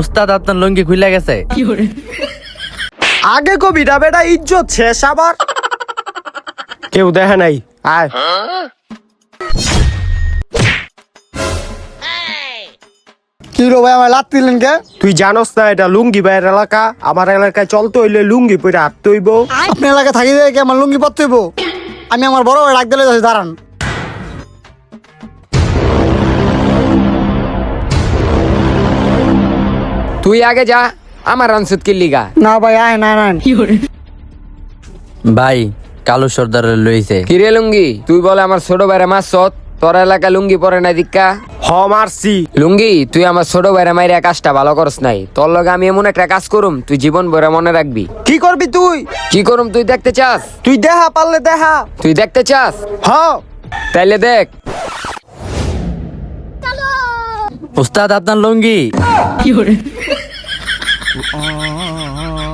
উস্তাদ আপনার লুঙ্গি খুলে গেছে। আগে কবিটা বেটা ইজ্জত শেষ আবার। কেউ দেখে নাই আয়। কি রে ভাই আমার লাত দিলেন কে? তুই জানোস না এটা লুঙ্গি বাইয়ের এলাকা। আমার এলাকায় চলতে হইলে লুঙ্গি পরে হাঁটতে হইব। আপনি এলাকা থাকি দেয় কি আমার লুঙ্গি পরতে হইবো? আমি আমার বড় ভাই ডাক দিলে যাচ্ছি দাঁড়ান। তুই আগে যা আমার আনসুত কিল্লিগা না ভাই আয় না না। ভাই কালু সর্দারের লইছে। কিরে লুঙ্গি তুই বলে আমার ছোট ভাইরা মাছ তোর এলাকা লুঙ্গি পরে নাই দিক্কা? হ মারছি। লুঙ্গি তুই আমার ছোট ভাইরা মাইরা কাজটা ভালো করস নাই। তোর লগে আমি এমন একটা কাজ করুম তুই জীবন ভরে মনে রাখবি। কি করবি তুই? কি করুম তুই দেখতে চাস? তুই দেখা পারলে দেখা। তুই দেখতে চাস? হ। তাইলে দেখ। উস্তাদ আপনার লুঙ্গি। 啊。